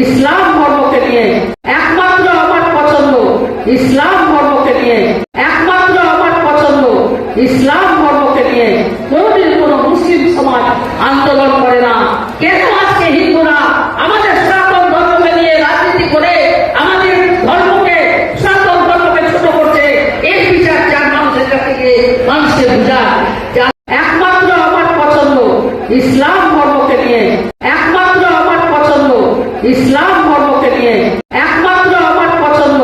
ইসলাম ধর্মকে নিয়ে একমাত্র আমার পছন্দ ইসলাম ধর্মকে নিয়ে, একমাত্র আমার পছন্দ ইসলাম ধর্মকে নিয়ে কোনদিন কোন মুসলিম সমাজ আন্দোলন করে না। কেন আজকে হিন্দুরা আমাদের সনাতন ধর্মকে নিয়ে রাজনীতি করে আমাদের ধর্মকে, সনাতন ধর্মকে ছোট করছে? এই বিচার চার মানুষের কাছ থেকে মানুষকে বুঝায় যা একমাত্র আমার পছন্দ ইসলাম ধর্মকে নিয়ে একমাত্র আমার পছন্দ ইসলাম ধর্মকে নিয়ে একমাত্র আমার পছন্দ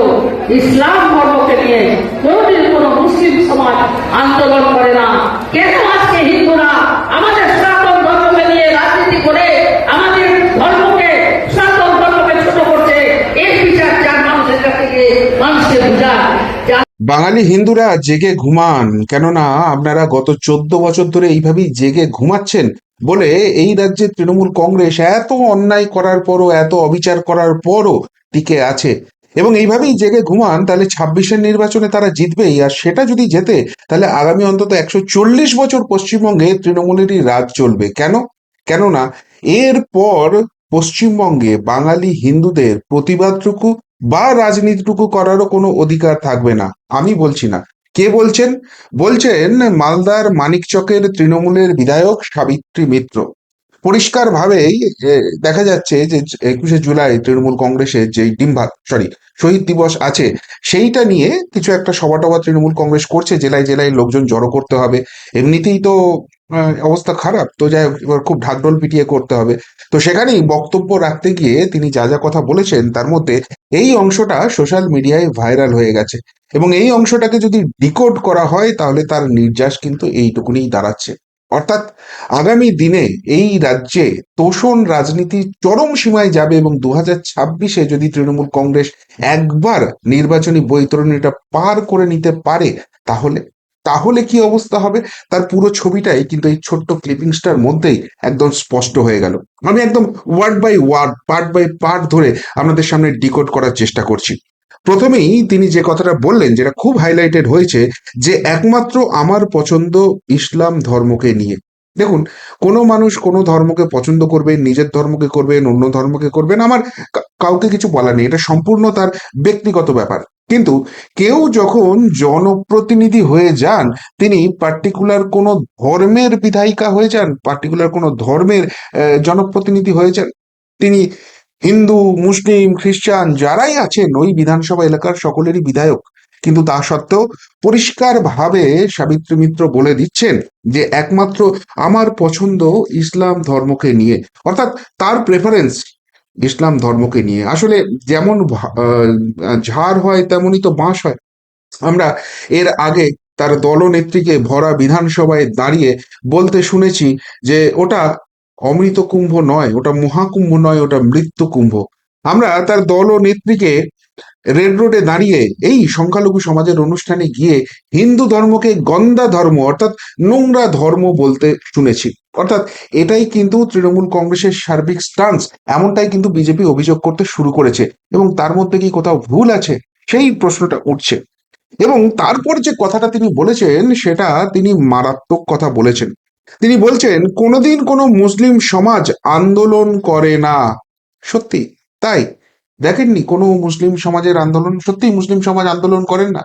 ইসলাম ধর্মকে নিয়ে কোনদিন কোন মুসলিম সমাজ আন্দোলন করে না কেন আজকে হিন্দুরা আমাদের সনাতন ধর্মকে নিয়ে রাজনীতি করে আমাদের ধর্মকে সনাতন ধর্মকে ছোট করছে এই বিচার চার মানুষের কাছ থেকে বাঙালি হিন্দুরা জেগে ঘুমান, কেননা আপনারা গত চোদ্দ বছর ধরে এইভাবেই জেগে ঘুমাচ্ছেন বলে এই রাজ্যে তৃণমূল কংগ্রেস এত অন্যায় করার পরও, এত অবিচার করার পরও টিকে আছে। এবং এইভাবেই জেগে ঘুমান, তাহলে ছাব্বিশের নির্বাচনে তারা জিতবেই। আর সেটা যদি জেতে, তাহলে আগামী অন্তত একশো চল্লিশ বছর পশ্চিমবঙ্গে তৃণমূলেরই রাজ চলবে। কেন? কেননা, এরপর পশ্চিমবঙ্গে বাঙালি হিন্দুদের প্রতিবাদটুকু বা রাজনীতিটুকু করারও কোনো অধিকার থাকবে না। আমি বলছি না। কে বলছেন? বলছেন মালদার মানিকচকের তৃণমূলের বিধায়ক সাবিত্রী মিত্র। পরিষ্কারভাবেই এ, দেখা যাচ্ছে যে একুশে জুলাই তৃণমূল কংগ্রেসের যে ডিম্বা সরি শহীদ দিবস আছে সেইটা নিয়ে কিছু একটা সভা টভা তৃণমূল কংগ্রেস করছে জেলায় জেলায় লোকজন জড়ো করতে হবে। এমনিতেই তো অবস্থা খারাপ। তো যাই হোক, এবার খুব ঢাকঢোল পিটিয়ে করতে হবে। তো সেখানেই বক্তব্য রাখতে গিয়ে তিনি যা যা কথা বলেছেন তার মধ্যে এই অংশটা সোশ্যাল মিডিয়ায় ভাইরাল হয়ে গেছে। এবং এই অংশটাকে যদি ডিকোড করা হয় তাহলে তার নির্যাস কিন্তু এইটুকুনি দাঁড়াচ্ছে। অর্থাৎ আগামী দিনে এই রাজ্যে তোষণ রাজনীতি চরম সীমায় যাবে এবং দু ছাব্বিশে যদি তৃণমূল কংগ্রেস একবার নির্বাচনী বৈতরণীটা পার করে নিতে পারে তাহলে তাহলে কি অবস্থা হবে? তার পুরো ছবিটাই কিন্তু এই ছোট্ট ক্লিপিংসটার মধ্যেই একদম স্পষ্ট হয়ে গেল। আমি একদম word by word part by part ধরে আপনাদের সামনে ডিকোড করার চেষ্টা করছি। প্রথমেই তিনি যে কথাটা বললেন, যেটা খুব হাইলাইটেড হয়েছে, যে একমাত্র আমার পছন্দ ইসলাম ধর্মকে নিয়ে। দেখুন, কোনো মানুষ কোনো ধর্মকে পছন্দ করবেন, নিজের ধর্মকে করবেন, অন্য ধর্মকে করবেন, আমার কাউকে কিছু বলার নেই। এটা সম্পূর্ণ তার ব্যক্তিগত ব্যাপার। কিন্তু কেউ যখন জনপ্রতিনিধি হয়ে যান, তিনি পার্টিকুলার কোনো ধর্মের বিধায়িকা হয়ে যান পার্টিকুলার কোনো ধর্মের জনপ্রতিনিধি হয়ে যান, তিনি হিন্দু, মুসলিম, খ্রিস্টান যারাই আছেন, ওই বিধানসভা এলাকার সকলেরই বিধায়ক। কিন্তু তা সত্ত্বেও পরিষ্কারভাবে সাবিত্রী মিত্র বলে দিচ্ছেন যে একমাত্র আমার পছন্দ ইসলাম ধর্মকে নিয়ে। অর্থাৎ তার প্রেফারেন্স ইসলাম ধর্মকে নিয়ে। আসলে যেমন ঝাড় হয়, তেমনই তো বাঁশ হয়। আমরা এর আগে তার দলনেত্রীকে ভরা বিধানসভায় দাঁড়িয়ে বলতে শুনেছি যে ওটা অমৃত কুম্ভ নয়, ওটা মহাকুম্ভ নয়, ওটা মৃত্যু কুম্ভ আমরা তার দল নেত্রীকে রেড রোডে দাঁড়িয়ে এই সংখ্যালঘু সমাজের অনুষ্ঠানে গিয়ে হিন্দু ধর্মকে গন্দা ধর্ম অর্থাৎ নোংরা ধর্ম বলতে শুনেছি। অর্থাৎ এটাই কিন্তু তৃণমূল কংগ্রেসের সার্বিক স্টান্স এমনটাই কিন্তু বিজেপি অভিযোগ করতে শুরু করেছে এবং তার মধ্যে কি কোথাও ভুল আছে সেই প্রশ্নটা উঠছে। এবং তারপর যে কথাটা তিনি বলেছেন সেটা তিনি মারাত্মক কথা বলেছেন। তিনি বলছেন, কোনোদিন কোনো মুসলিম সমাজ আন্দোলন করে না। সত্যি, তাই? দেখেননি, কোনো মুসলিম সমাজের আন্দোলন, সত্যি মুসলিম সমাজ আন্দোলন করেন না?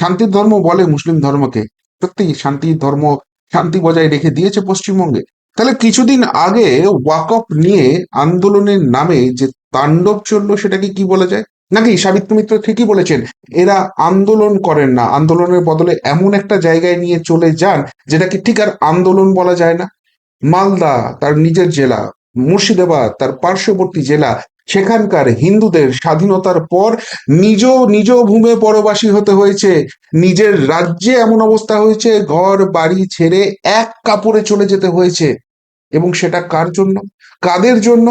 শান্তির ধর্ম বলে মুসলিম ধর্মকে। সত্যি, শান্তির ধর্ম শান্তি বজায় রেখে দিয়েছে পশ্চিমবঙ্গে। তাহলে কিছুদিন আগে ওয়াকফ নিয়ে আন্দোলনের নামে যে তাণ্ডব চলল সেটাকে কি বলা যায়? নাকি সাবিত্রী মিত্র ঠিকই বলেছেন, এরা আন্দোলন করেন না, আন্দোলনের বদলে এমন একটা জায়গায় নিয়ে চলে যান যেটাকে ঠিক আর আন্দোলন বলা যায় না। মালদা, তার নিজের জেলা, মুর্শিদাবাদ, তার পার্শ্ববর্তী জেলা, সেখানকার হিন্দুদের স্বাধীনতার পর নিজ নিজ ভূমে পরবাসী হতে হয়েছে। নিজের রাজ্যে এমন অবস্থা হয়েছে, ঘর, বাড়ি ছেড়ে এক কাপড়ে চলে যেতে হয়েছে। এবং সেটা কার জন্য? কাদের জন্য?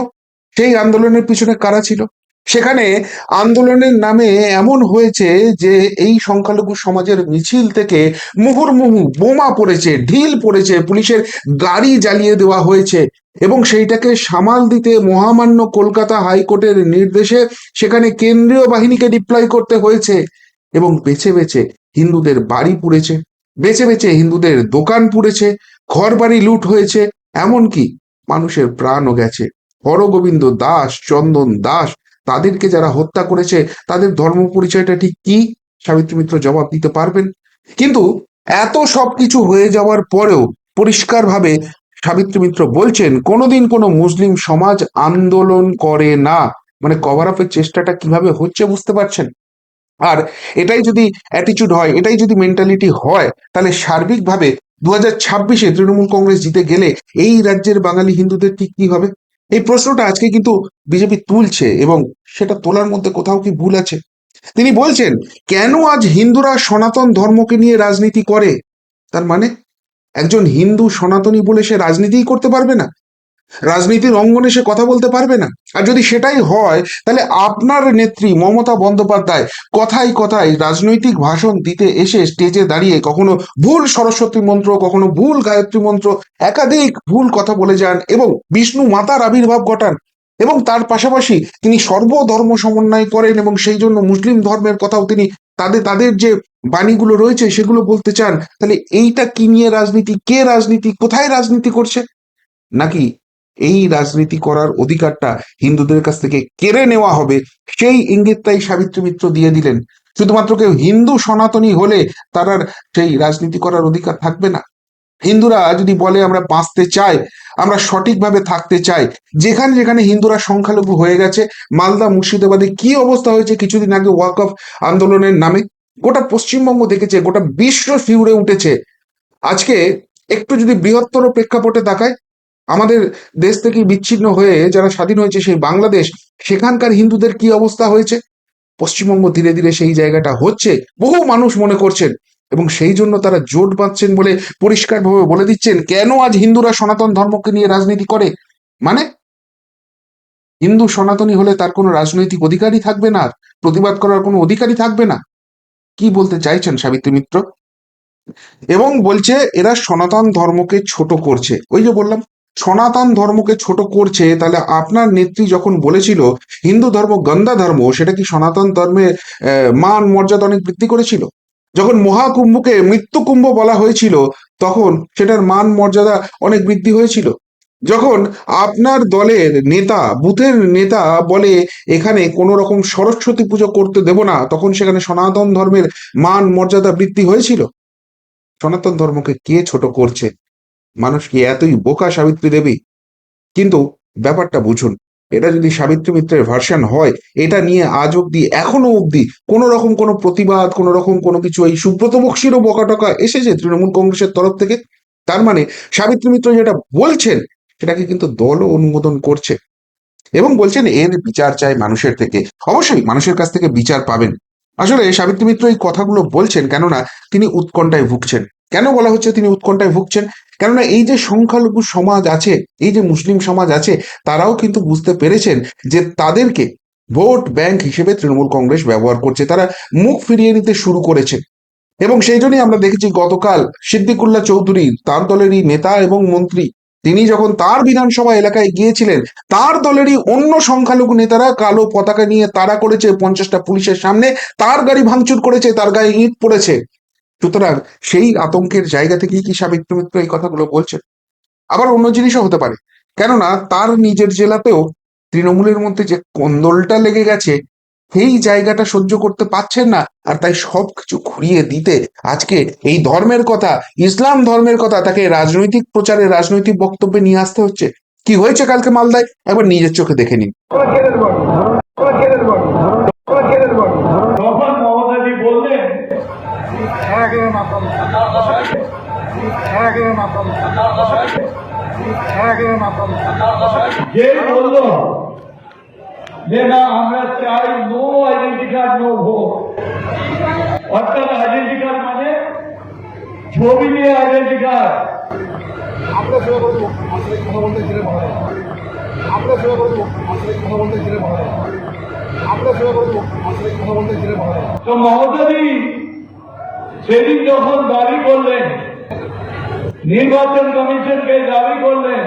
সেই আন্দোলনের পিছনে কারা ছিল? সেখানে আন্দোলনের নামে এমন হয়েছে যে এই সংখ্যালঘু সমাজের মিছিল থেকে মুহুর্মুহু বোমা পড়েছে, ঢিল পড়েছে, পুলিশের গাড়ি জ্বালিয়ে দেওয়া হয়েছে এবং সেইটাকে সামাল দিতে মহামান্য কলকাতা হাইকোর্টের নির্দেশে সেখানে কেন্দ্রীয় বাহিনীকে ডিপ্লয় করতে হয়েছে এবং বেছে বেছে হিন্দুদের বাড়ি পুড়েছে। বেছে বেছে হিন্দুদের দোকান পুড়েছে ঘর বাড়ি লুট হয়েছে এমনকি মানুষের প্রাণও গেছে। হরগোবিন্দ দাস, চন্দন দাস, তাদেরকে যারা হত্যা করেছে, তাদের ধর্ম পরিচয়টা ঠিক কি? সাবিত্রী মিত্র জবাব দিতে পারবেন। কিন্তু এত সবকিছু হয়ে যাওয়ার পরেও পরিষ্কারভাবে সাবিত্রী মিত্র বলছেন, কোনোদিন কোনো মুসলিম সমাজ আন্দোলন করে না। মানে কভার আপের চেষ্টাটা কীভাবে হচ্ছে বুঝতে পারছেন? আর এটাই যদি অ্যাটিচিউড হয়, এটাই যদি মেন্টালিটি হয়, তাহলে সার্বিকভাবে দু হাজার ছাব্বিশে তৃণমূল কংগ্রেস জিতে গেলে এই রাজ্যের বাঙালি হিন্দুদের ঠিক কি হবে? এই প্রশ্নটা আজকে কিন্তু বিজেপি তুলছে এবং সেটা তোলার মধ্যে কোথাও কি ভুল আছে? তিনি বলছেন, কেন আজ হিন্দুরা সনাতন ধর্মকে নিয়ে রাজনীতি করে? তার মানে একজন হিন্দু সনাতনী বলে সে রাজনীতিই করতে পারবে না? রাজনীতির অঙ্গনে সে কথা বলতে পারবে না। আর যদি সেটাই হয়, তাহলে আপনার নেত্রী মমতা বন্দ্যোপাধ্যায় কথায় কথায় রাজনৈতিক ভাষণ দিতে এসে স্টেজে দাঁড়িয়ে কখনো ভুল সরস্বতী মন্ত্র, কখনো ভুল গায়ত্রী মন্ত্র, একাধিক ভুল কথা বলে যান এবং বিষ্ণু মাতার আবির্ভাব ঘটান এবং তার পাশাপাশি তিনি সর্বধর্ম সমন্বয় করেন এবং সেই জন্য মুসলিম ধর্মের কথাও তিনি তাদের তাদের যে বাণীগুলো রয়েছে সেগুলো বলতে চান, তাহলে এইটা কি নিয়ে রাজনীতি, কে রাজনীতি, কোথায় রাজনীতি করছে? নাকি এই রাজনীতি করার অধিকারটা হিন্দুদের কাছ থেকে কেড়ে নেওয়া হবে, সেই ইঙ্গিতটাই সাবিত্রী মিত্র দিয়ে দিলেন। শুধুমাত্র কেউ হিন্দু সনাতনী হলে তার আর সেই রাজনীতি করার অধিকার থাকবে না। হিন্দুরা যদি বলে আমরা বাঁচতে চাই, আমরা সঠিকভাবে থাকতে চাই, যেখানে যেখানে হিন্দুরা সংখ্যালঘু হয়ে গেছে, মালদা, মুর্শিদাবাদে কি অবস্থা হয়েছে কিছুদিন আগে ওয়াক অফ আন্দোলনের নামে? গোটা পশ্চিমবঙ্গ দেখেছে, গোটা বিশ্ব ফিউরে উঠেছে। আজকে একটু যদি বৃহত্তর প্রেক্ষাপটে তাকায় আমাদের দেশ থেকে বিচ্ছিন্ন হয়ে যারা স্বাধীন হয়েছে সেই বাংলাদেশ, সেখানকার হিন্দুদের কি অবস্থা হয়েছে? পশ্চিমবঙ্গ ধীরে ধীরে সেই জায়গাটা হচ্ছে, বহু মানুষ মনে করছেন এবং সেই জন্য তারা জোট বাঁধছেন বলে পরিষ্কারভাবে বলে দিচ্ছেন, কেন আজ হিন্দুরা সনাতন ধর্মকে নিয়ে রাজনীতি করে? মানে? হিন্দু সনাতনী হলে তার কোনো রাজনৈতিক অধিকারই থাকবে না, প্রতিবাদ করার কোনো অধিকারই থাকবে না। কি বলতে চাইছেন সাবিত্রী মিত্র? এবং বলছে, এরা সনাতন ধর্মকে ছোট করছে। ওই যে বললাম সনাতন ধর্মকে ছোট করছে, তাহলে আপনার নেত্রী যখন বলেছিল, হিন্দু ধর্ম গন্দা ধর্ম, সেটা কি সনাতন ধর্মের মান, মর্যাদা অনেক বৃদ্ধি করেছিল? যখন মহাকুম্ভকে মৃত্যু কুম্ভ বলা হয়েছিল, তখন সেটার মান, মর্যাদা অনেক বৃদ্ধি হয়েছিল। যখন আপনার দলের নেতা, বুথের নেতা বলে, এখানে কোনো রকম সরস্বতী পুজো করতে দেব না, তখন সেখানে সনাতন ধর্মের মান, মর্যাদা বৃদ্ধি হয়েছিল। সনাতন ধর্মকে কে ছোট করছে? মানুষ কি এতই বোকা সাবিত্রী দেবী? কিন্তু ব্যাপারটা বুঝুন, এটা যদি সাবিত্রী মিত্রের ভার্সন হয়, এটা নিয়ে আজ অব্দি এখনও অব্দি কোনো রকম কোনো প্রতিবাদ, কোনো রকম কোনো কিছু এই সুব্রত বক্সিরও বকাটকা এসেছে তৃণমূল কংগ্রেসের তরফ থেকে। তার মানে সাবিত্রী মিত্র যেটা বলছেন, সেটাকে কিন্তু দলও অনুমোদন করছে এবং বলছেন এর বিচার চাই মানুষের থেকে। অবশ্যই মানুষের কাছ থেকে বিচার পাবেন। আসলে সাবিত্রী মিত্র এই কথাগুলো বলছেন কেননা তিনি উৎকণ্ঠায় ভুগছেন। কেন বলা হচ্ছে তিনি উৎকণ্ঠায় ভুগছেন? কেননা এই যে সংখ্যালঘু সমাজ আছে, এই যে মুসলিম সমাজ আছে, তারাও কিন্তু বুঝতে পেরেছেন যে তাদেরকে ভোট ব্যাংক হিসেবে তৃণমূল কংগ্রেস ব্যবহার করছে। তারা মুখ ফিরিয়ে নিতে শুরু করেছে। এবং সেই জন্যই আমরা দেখেছি গতকাল সিদ্দিকুল্লাহ চৌধুরী, তার দলেরই নেতা এবং মন্ত্রী, তিনি যখন তার বিধানসভা এলাকায় গিয়েছিলেন, তার দলেরই অন্য সংখ্যালঘু নেতারা কালো পতাকা নিয়ে তারা করেছে, পঞ্চাশটা পুলিশের সামনে, তার গাড়ি ভাঙচুর করেছে, তার গায়ে ইট পড়েছে। সুতরাং সেই আতঙ্কের জায়গা থেকেই কি সাবিত্রী মিত্র এই কথাগুলো বলছেন? আবার অন্য জিনিসও হতে পারে। কেননা তার নিজের জেলাতেও তৃণমূলের মধ্যে যে কন্দলটা লেগে গেছে, সেই জায়গাটা সহ্য করতে পারছেন না আর তাই সবকিছু ঘুরিয়ে দিতে আজকে এই ধর্মের কথা, ইসলাম ধর্মের কথা তাকে রাজনৈতিক প্রচারে, রাজনৈতিক বক্তব্যে নিয়ে আসতে হচ্ছে। কি হয়েছে কালকে মালদায়? একবার নিজের চোখে দেখে নিন। বললেন যে বলল যে না আমরা চাই no identity card no vote অর্থাৎ আইডেন্টি কার্ড মানে ছবি নিয়ে আইডেন্টি কার্ড আমরা সেবা করব আসলে কথা বলতে গেলে ভালো। আমরা সেবা করব আসলে কথা বলতে গেলে ভালো। আমরা সেবা করব আসলে কথা বলতে গেলে ভালো। তো মমতাজি সেদিন যখন দাবি করলেন নির্বাচন কমিশনকে দাবি করলেন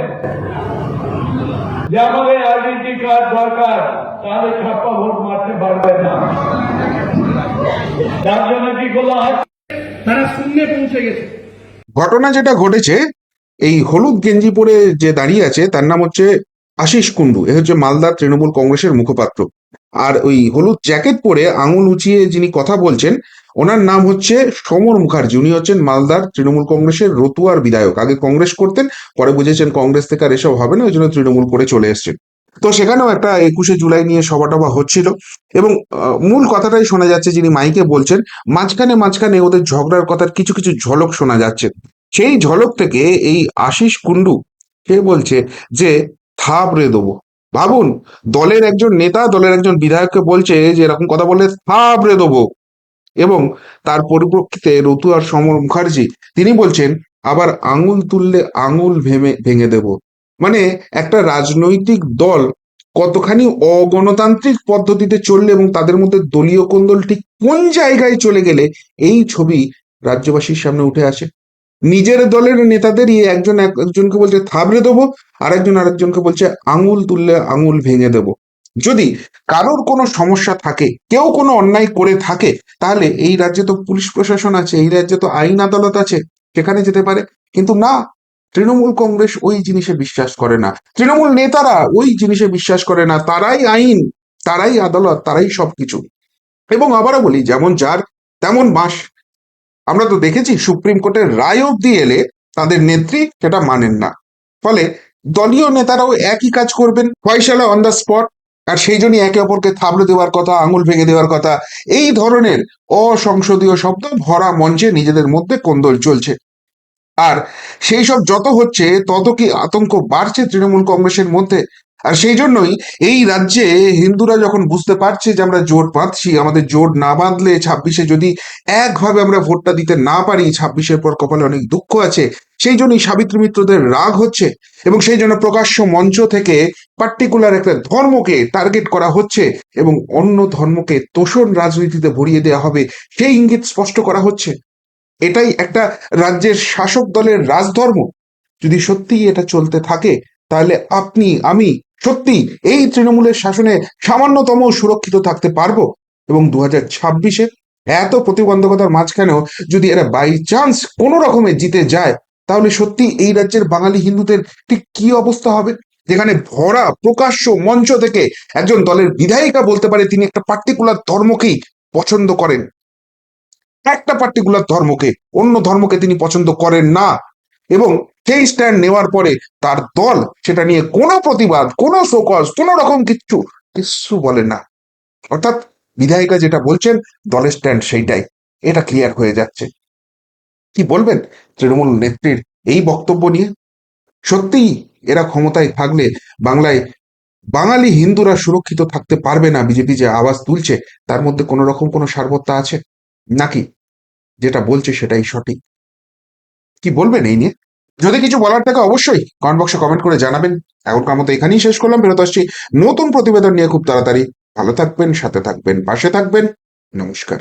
যে আমাদের আইডেন্টি কার্ড দরকার তাহলে ছাপ্পা ভোট মারতে পারবে না। তার জন্য কি করল আজ তারা শূন্যে পৌঁছে গেছে। ঘটনা যেটা ঘটেছে এই হলুদ গেঞ্জি পরে যে দাঁড়িয়ে আছে তার নাম হচ্ছে আশিস কুন্ডু এ হচ্ছে মালদার তৃণমূল কংগ্রেসের মুখপাত্র। আর ওই হলুদ জ্যাকেট পরে আঙুল উঁচিয়ে যিনি কথা বলছেন ওনার নাম হচ্ছে সমর মুখার্জি। উনি হচ্ছেন মালদার তৃণমূল কংগ্রেসের রতুয়ার বিধায়ক। আগে কংগ্রেস করতেন, পরে বুঝেছেন কংগ্রেস থেকে আর এসব হবে না, ওই জন্য তৃণমূল করে চলে এসছেন। তো সেখানেও একটা একুশে জুলাই নিয়ে সভা টভা হচ্ছিল এবং মূল কথাটাই শোনা যাচ্ছে, যিনি মাইকে বলছেন, মাঝখানে মাঝখানে ওদের ঝগড়ার কথার কিছু কিছু ঝলক শোনা যাচ্ছে। সেই ঝলক থেকে এই আশিস কুন্ডু সে বলছে যে থাবড়ে দেবো। ভাবুন, দলের একজন নেতা, দলের একজন বিধায়ককে বলছে যে, এরকম কথা বললে থাবড়ে দেবো। এবং তার পরিপ্রেক্ষিতে রতুয়ার সমর মুখার্জি, তিনি বলছেন, আবার আঙুল তুললে আঙুল ভেঙে ভেঙে দেব। মানে একটা রাজনৈতিক দল কতখানি অগণতান্ত্রিক পদ্ধতিতে চললে এবং তাদের মধ্যে দলীয় কোন্দল ঠিক কোন জায়গায় চলে গেলে এই ছবি রাজ্যবাসীর সামনে উঠে আসে। নিজের দলের নেতাদেরই একজন এক- একজনকে বলছে থাবড়ে দেবো আর একজন আরেকজনকে বলছে আঙুল তুললে আঙুল ভেঙে দেবো। যদি কারোর কোনো সমস্যা থাকে, কেউ কোনো অন্যায় করে থাকে, তাহলে এই রাজ্যে তো পুলিশ প্রশাসন আছে, এই রাজ্যে তো আইন আদালত আছে, সেখানে যেতে পারে। কিন্তু না, তৃণমূল কংগ্রেস ওই জিনিসে বিশ্বাস করে না। তৃণমূল নেতারা ওই জিনিসে বিশ্বাস করে না। তারাই আইন, তারাই আদালত, তারাই সবকিছু। এবং আবারও বলি, যেমন যার তেমন বাস। আমরা তো দেখেছি, সুপ্রিম কোর্টের রায় অব্দি এলে তাদের নেত্রী সেটা মানেন না। ফলে দলীয় নেতারাও একই কাজ করবেন। ফয়সালা অন দ্য স্পট আর সেই জন্যই একে অপরকে থাবড়ে দেওয়ার কথা, আঙুল ভেঙে দেওয়ার কথা, এই ধরনের অসংসদীয় শব্দ ভরা মঞ্চে নিজেদের মধ্যে কোন্দল চলছে। আর সেই সব যত হচ্ছে, তত কি আতঙ্ক বাড়ছে তৃণমূল কংগ্রেসের মধ্যে? আর সেই জন্যই এই রাজ্যে হিন্দুরা যখন বুঝতে পারছে যে আমরা জোট বাঁধছি, আমাদের জোট না বাঁধলে ছাব্বিশে যদি একভাবে আমরা ভোটটা দিতে না পারি, ছাব্বিশের পর কপালে অনেক দুঃখ আছে। সেই জন্যই সাবিত্রী মিত্রদের রাগ হচ্ছে এবং সেই জন্য প্রকাশ্য মঞ্চ থেকে পার্টিকুলার একটা ধর্মকে টার্গেট করা হচ্ছে এবং অন্য ধর্মকে তোষণ রাজনীতিতে ভরিয়ে দেওয়া হবে, সেই ইঙ্গিত স্পষ্ট করা হচ্ছে। এটাই একটা রাজ্যের শাসক দলের রাজধর্ম। যদি সত্যিই এটা চলতে থাকে, তাহলে আপনি, আমি সত্যি এই তৃণমূলের শাসনে সামান্যতম সুরক্ষিত থাকতে পারব এবং দু হাজার ছাব্বিশে এত প্রতিবন্ধকতার মাঝখানেও যদি এরা বাই চান্স কোনো রকমে জিতে যায় তাহলে সত্যি এই রাজ্যের বাঙালি হিন্দুদের ঠিক কি অবস্থা হবে? যেখানে ভরা প্রকাশ্য মঞ্চ থেকে একজন দলের বিধায়িকা বলতে পারে, তিনি একটা পার্টিকুলার ধর্মকেই পছন্দ করেন। একটা পার্টিকুলার ধর্মকে, অন্য ধর্মকে তিনি পছন্দ করেন না। এবং সেই স্ট্যান্ড নেওয়ার পরে তার দল সেটা নিয়ে কোনো প্রতিবাদ, কোনো শোকজ, কোনো রকম কিচ্ছু কিচ্ছু বলে না। অর্থাৎ বিধায়িকা যেটা বলছেন, দলের স্ট্যান্ড সেইটাই। এটা ক্লিয়ার হয়ে যাচ্ছে। কি বলবেন? তৃণমূল নেত্রীর এই বক্তব্য নিয়ে? সত্যিই এরা ক্ষমতায় থাকলে বাংলায় বাঙালি হিন্দুরা সুরক্ষিত থাকতে পারবে না, বিজেপি যে আওয়াজ তুলছে, তার মধ্যে কোনো রকম কোনো সারবত্তা আছে? নাকি? যেটা বলছে সেটাই সঠিক। কি বলবেন এই নিয়ে? যদি কিছু বলার থাকে অবশ্যই কমেন্ট বক্সে কমেন্ট করে জানাবেন। এখনকার মতো এখানেই শেষ করলাম বেরোতে আসছি নতুন প্রতিবেদন নিয়ে খুব তাড়াতাড়ি। ভালো থাকবেন, সাথে থাকবেন, পাশে থাকবেন। নমস্কার।